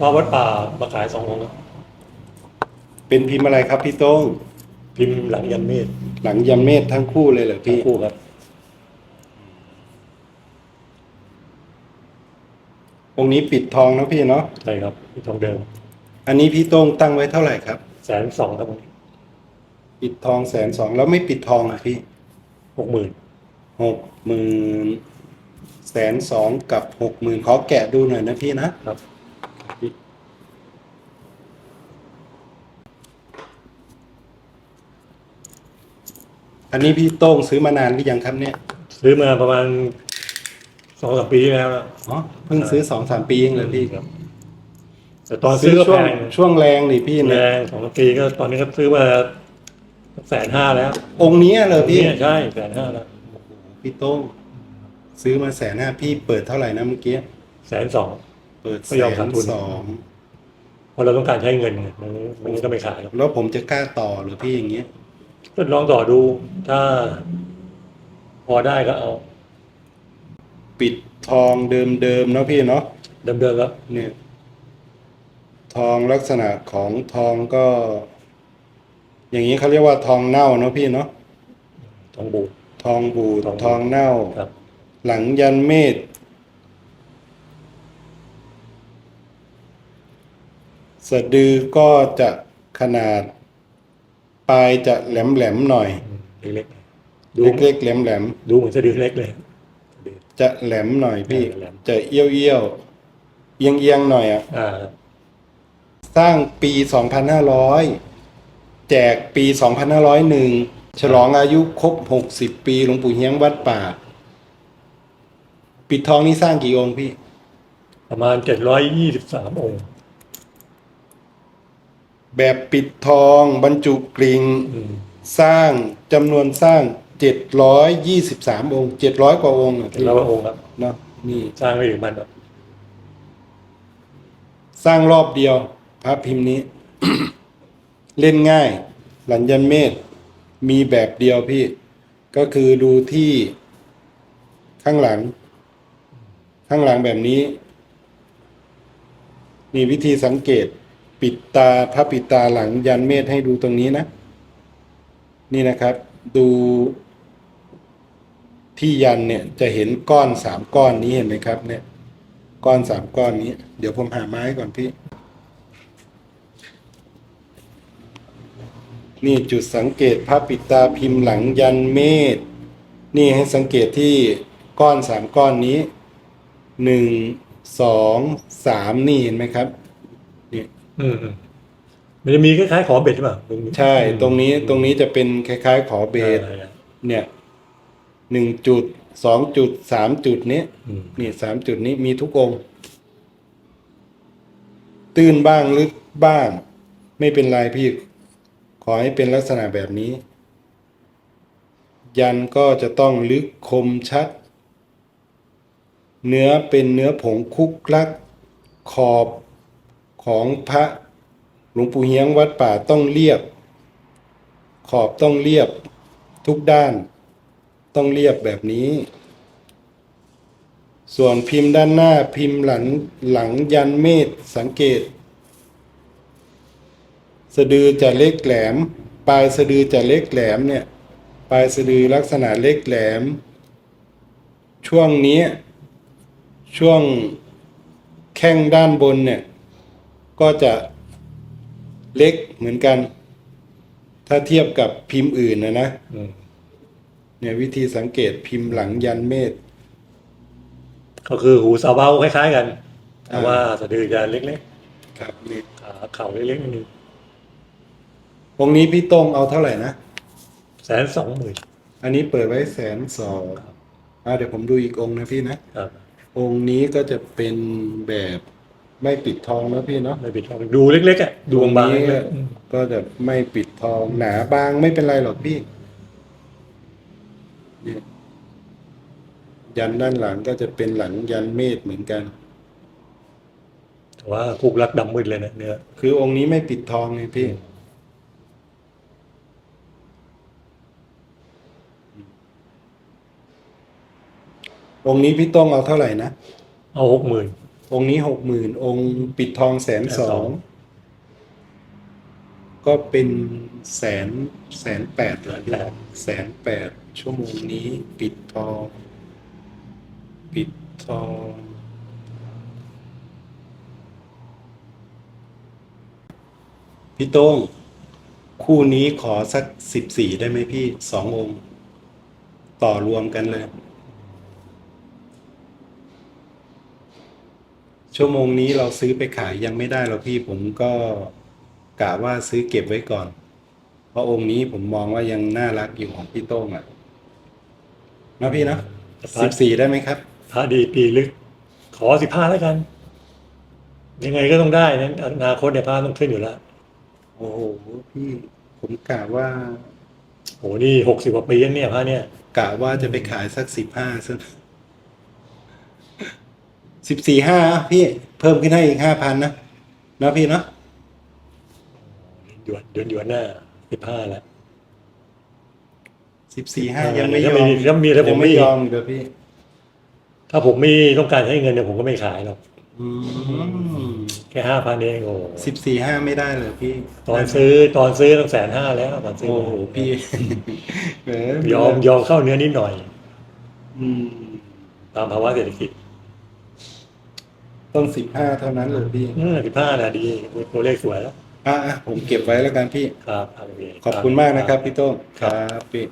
พอวัดป่ามาขายสององค์ครับเป็นพิมพ์อะไรครับพี่โต้งพิมพ์หลังยันเมธหลังยันเมธทั้งคู่เลยเหรอทั้พี่ งคู่ครับ องค์นี้ปิดทองนะพี่เนาะใช่ครับที่ทองเดิมอันนี้พี่โต้งตั้งไว้เท่าไหร่ครับ แสนสองครับผมปิดทองแสนสองแล้วไม่ปิดทองอะพี่หกหมื่นหกหมื่นแสนสองกับหกหมื่นขอแกะดูหน่อยนะพี่นะครับ อันนี้พี่โต้งซื้อมานานหรือยังครับเนี่ยซื้อมาประมาณสองสามปีที่แล้วแล้วอ๋อเพิ่งซื้อสองสามปีเองเลยพี่ครับแต่ตอนซื้อก็ช่วแพงงช่วงแรงนี่พี่แรเนี่ยงสองสามปีก็ตอนนี้ก็ซื้อมาแสนห้าแล้วองค์นี้เลยพี่เนี่ยใช่แสนห้าแล้วพี่โต้งซื้อมาแสนห้าพี่เปิดเท่าไหร่นะเมื่อกี้แสนสอง เปิดแสไม่ยอมขาดนทุน สองเพราะเราต้องการใช้เงินไงมันมันก็ไม่ขายหรอกแล้วผมจะกล้าต่อเหรือพี่อย่างเงี้ย ก็ลองต่อดู ถ้า พอได้ก็เอา ปิดทองเดิมๆเนาะพี่เนาะเดิมๆแล้วเนี่ย ทองลักษณะของทองก็ อย่างนี้เขาเรียกว่าทองเน่าเนาะพี่เนาะทองบูดทองบูดทองบูดทองเน่าครับ หลังยันเมธสะดือก็จะขนาด ปลายจะแหลมๆหน่อยอืมเล็กๆดูเล็กๆแหลมดูเหมือนสะดือเล็กเลยสะดือๆจะแหลมหน่อยพี่แหลมจะเอี้ยวเอี้ยวๆเอียงเอียงๆหน่อยอะอ่าสร้างปี2500แจกปี2501ฉลองอายุครบ60ปีหลวงปู่เฮียงวัดป่า ปิดทองนี่สร้างกี่องค์พี่ ประมาณเจ็ดร้อยยี่สิบสามองค์ แบบปิดทองบรรจุกริงอืมสร้างจำนวนสร้าง723องค์700กว่าองค์อะเจ็ดพี่ร้อยองค์ครับเนาะนี่สร้างไม่ถึงมันหรอกสร้างรอบเดียวพระพิมพ์นี้ เล่นง่าย หลัญยันเมธมีแบบเดียวพี่ ก็คือดูที่ข้างหลัง ข้างหลังแบบนี้ มีวิธีสังเกต ปิดตาพระปิดตาหลังยันเมธให้ดูตรงนี้นะ นี่นะครับ ดูที่ยันเนี่ยจะเห็นก้อนสามก้อนนี้เห็นไหมครับ เนี่ย ก้อนสามก้อนนี้ เดี๋ยวผมหาไม้ก่อนพี่ นี่จุดสังเกตพระปิดตาพิมพ์หลังยันเมธนี่ให้สังเกตที่ก้อนสามก้อนนี้หนึ่งสองสามนี่เห็นไหมครับ อืมอืมมันจะมีคล้ายๆขอเบ็ดใช่ป่ะตรงนี้ใช่ ตรงนี้ตรงนี้จะเป็นคล้าย ๆ ขอเบสอ่าเนี่ยหนึ่งจุดสองจุดสามจุดนี้อืมนี่สามจุดนี้มีทุกองค์ ตื้นบ้างลึกบ้าง ไม่เป็นไรพี่ ขอให้เป็นลักษณะแบบนี้ ยันก็จะต้องลึกคมชัด เนื้อเป็นเนื้อผงคุกลัก ขอบ ของพระหลวงปู่เฮียงวัดป่าต้องเรียบ ขอบต้องเรียบทุกด้าน ต้องเรียบแบบนี้ ส่วนพิมพ์ด้านหน้าพิมพ์หลังหลังยันเมธสังเกต สะดือจะเล็กแหลม ปลายสะดือจะเล็กแหลมเนี่ยปลายสะดือลักษณะเล็กแหลม ช่วงนี้ ช่วงแข้งด้านบนเนี่ย ก็จะเล็กเหมือนกัน ถ้าเทียบกับพิมพ์อื่นนะนะอืมเนี่ยวิธีสังเกตพิมพ์หลังยันเมธก็คือหูสาวเบาคล้ายๆกัน แต่อ่าว่าสะดือจะเล็กครับนี่ๆขาเข่าเล็กๆนิดนึงองค์นี้พี่โต้งเอาเท่าไหร่นะแสนสองหมื่นอันนี้เปิดไว้แสนสองอ่าเดี๋ยวผมดูอีกองค์นะพี่นะครับองค์นี้ก็จะเป็นแบบ ไม่ปิดทองนะพี่เนาะไม่ปิดทองดูเล็กๆอะดูบางๆตรนี้เล็กๆอืมก็จะไม่ปิดทองหนาบางไม่เป็นไรหรอกพี่เนี่ยยันด้านหลังก็จะเป็นหลังยันเมธเหมือนกันแต่ว่าคุกรักดำมืดเลยนะเนื้อคือองค์นี้ไม่ปิดทองไงพี่องค์นี้พี่โต้องเอาเท่าไหร่นะ เอาหกหมื่น องค์นี้หกหมื่นองค์ปิดทองแสนสองก็เป็นแสนแสนแปดเหรอพี่แสนแปดชั่วโมงนี้ ปิดทอง ปิดทองพี่โต้งคู่นี้ขอสักสิบสี่ได้ไหมพี่สององค์ ต่อรวมกันเลย ชั่วโมงนี้เราซื้อไปขายยังไม่ได้หรอกพี่ผมก็กะว่าซื้อเก็บไว้ก่อน เพราะองค์นี้ผมมองว่ายังน่ารักอยู่ของพี่โต้งอะนะพี่นะสิบสี่ได้ไหมครับพระดีปีลึก ขอสิบห้าแล้วกัน ยังไงก็ต้องได้นะอนาคตเนี่ยพระต้องขึ้นอยู่แล้วโอ้โหพี่ผมกะว่าโหนี่หกสิบกว่าปีแล้วเนี่ยพระเนี่ยกะว่าจะไปขายสักสิบห้าซะ สิบสี่ห้าพี่เพิ่มขึ้นให้อีกห้าพันนะนะพี่เนาะหยวนหยวนหยวนหน้าสิบห้าแล้วสิบสี่ห้ายังไม่ยถ้าอมีมถ้ามีถ้าผมยังไม่ไม่ยอมเดี๋ยวพี่ ถ้าผมไม่ต้องการให้เงินเนี่ยผมก็ไม่ขายหรอกอืมแค่ห้าพันเองโอ้โหสิบสี่ห้าไม่ได้เลยพี่ตอนซื้อตอนซื้อต้องแสนห้าแล้วตอนซื้อโอ้โหพี่แหมยอมยอมเข้าเนื้อนิดหน่อย อืม ตามภาวะเศรษฐกิจ ต้องสิบห้าเท่านั้นเลยพี่สิบห้านะดีตัวเลขสวยแล้วอะอะผมเก็บไว้แล้วกันพี่ ครับครับโอเค ขอบคุณมากนะครับพี่โต้งครับพี่